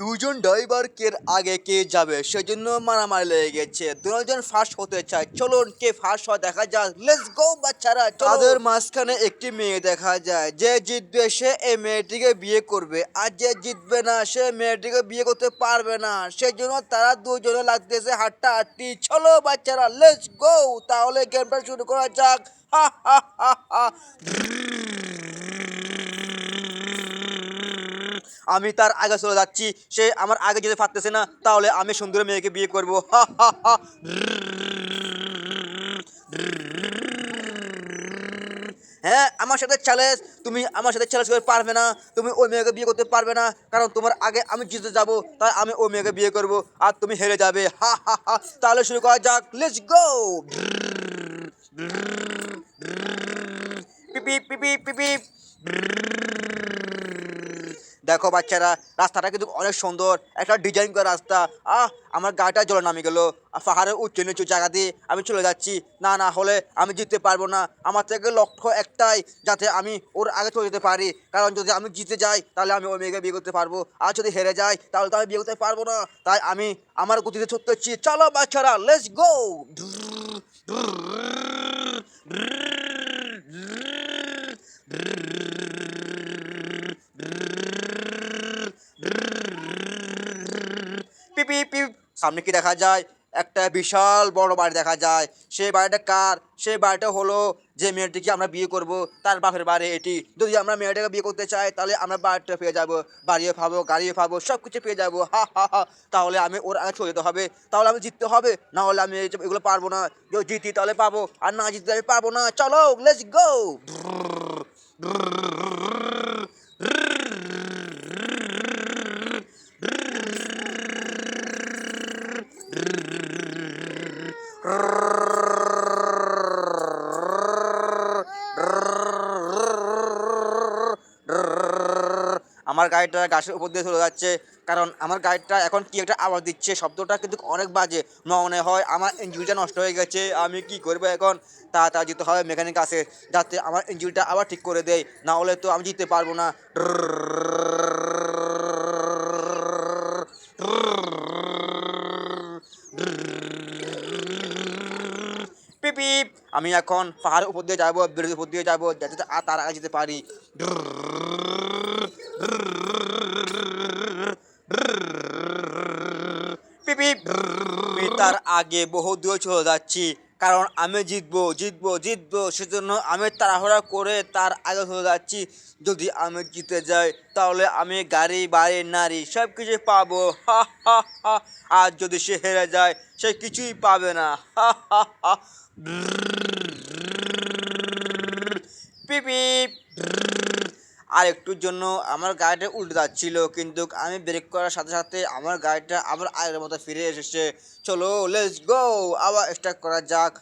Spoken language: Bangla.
দুজন ড্রাইভার কে আগে কে যাবে? সেজন্য মারামারি লেগে গেছে। দুজন ফার্স্ট হতে চায়। চলুন, কে ফার্স্ট হয় দেখা যাক। লেটস গো বাচ্চারা তাদের মাঝখানে একটি মেয়ে দেখা যায়। যে জিতবে, সে এই মেয়েটিকে বিয়ে করবে। আর যে জিতবে না, সে মেয়েটিকে বিয়ে করতে পারবে না। সেজন্য তারা দুজনে লাগতেছে হাট্টা হাট্টি চলো, বাচ্চারা লেটস গো তাহলে গেমটা শুরু করা যাক। হা হা হা হা। আমি তার আগে চলে যাচ্ছি। সে আমার আগে যেতে পারতেছে না, তাহলে আমি সুন্দর মেয়েকে বিয়ে করব। হা হা হা হ্যাঁ আমার সাথে চ্যালেঞ্জ তুমি আমার সাথে চ্যালেঞ্জ করে পারবে না। তুমি ওই মেয়েকে বিয়ে করতে পারবে না। কারণ তোমার আগে আমি জিতে যাব, তাই আমি ওই মেয়েকে বিয়ে করব আর তুমি হেরে যাবে। হা হা হা তাহলে শুরু করা যাক। লেটস গো পিপি পিপি পিপি। দেখো বাচ্চারা, রাস্তাটা কিন্তু অনেক সুন্দর, একটা ডিজাইন করা রাস্তা। আহ, আমার গাটা জলে নামে গেল। পাহাড়ের উঁচু নিচু জায়গা দিয়ে আমি চলে যাচ্ছি। না না, হলে আমি জিততে পারব না। আমার থেকে লক্ষ্য একটাই, যাতে আমি ওর আগে চলে যেতে পারি। কারণ যদি আমি জিতে যাই, তাহলে আমি ওই মেয়েকে বিয়ে করতে পারব। আর যদি হেরে যাই, তাহলে তো আমি বিয়ে করতে পারব না। তাই আমি আমার গতিতে ছুটতে চলো বাচ্চারা লেটস গো পিপি পিপ সামনে কি দেখা যায়? একটা বিশাল বড় বাড়ি দেখা যায়। সেই বাড়িটা কার? সেই বাড়িটা হলো যে মেয়েটিকে আমরা বিয়ে করব, তার বাপের বাড়ি এটি। যদি আমরা মেয়েটাকে বিয়ে করতে চাই, তাহলে আমরা বাড়িটা পেয়ে যাব। বাড়িও পাবো গাড়িও পাবো সব কিছু পেয়ে যাব। হা হা হা। তাহলে আমি ওর আগে চলে যেতে হবে। তাহলে আমি জিততে হবে। না হলে আমি এগুলো পারব না। যদি জিতি তাহলে পাবো। আর না জিততে আমি পারব না। চলো লেটস গো আমার গাড়িটা গাছের উপর দিয়ে চলে যাচ্ছে। কারণ আমার গাড়িটা এখন কি একটা আওয়াজ দিচ্ছে, শব্দটা কিন্তু অনেক বাজে। মনে হয় আমার ইঞ্জিনটা নষ্ট হয়ে গেছে, আমি কি করব এখন? তাড়াতাড়ি যেতে হবে মেকানিক আছে যাতে আমার ইঞ্জিনটা আবার ঠিক করে দেয়। না হলে তো আমি জিততে পারব না। আমি এখন পাহাড়ের উপর দিয়ে যাব ব্রিজের উপর দিয়ে যাব, যাতে আর তার আগে যেতে পারি। আমি তার আগে বহু দূরে চলে যাচ্ছি। কারণ আমি জিতবো জিতবো জিতবো, সেজন্য আমি তাড়াহুড়া করে তার আগে চলে যাচ্ছি। যদি আমি জিতে যাই, তাহলে আমি গাড়ি, বাড়ি, নারী সব কিছু পাবো। হা হা হা। আর যদি সে হেরে যায়, সে কিছুই পাবে না। হা হা হা পিপিপ আর একটুর জন্য আমার গাড়িটা উল্টে যাচ্ছিল, কিন্তু আমি ব্রেক করার সাথে সাথে আমার গাড়িটা আবার আগের মতো ফিরে এসেছে। চলো লেটস গো আবার স্টার্ট করা যাক।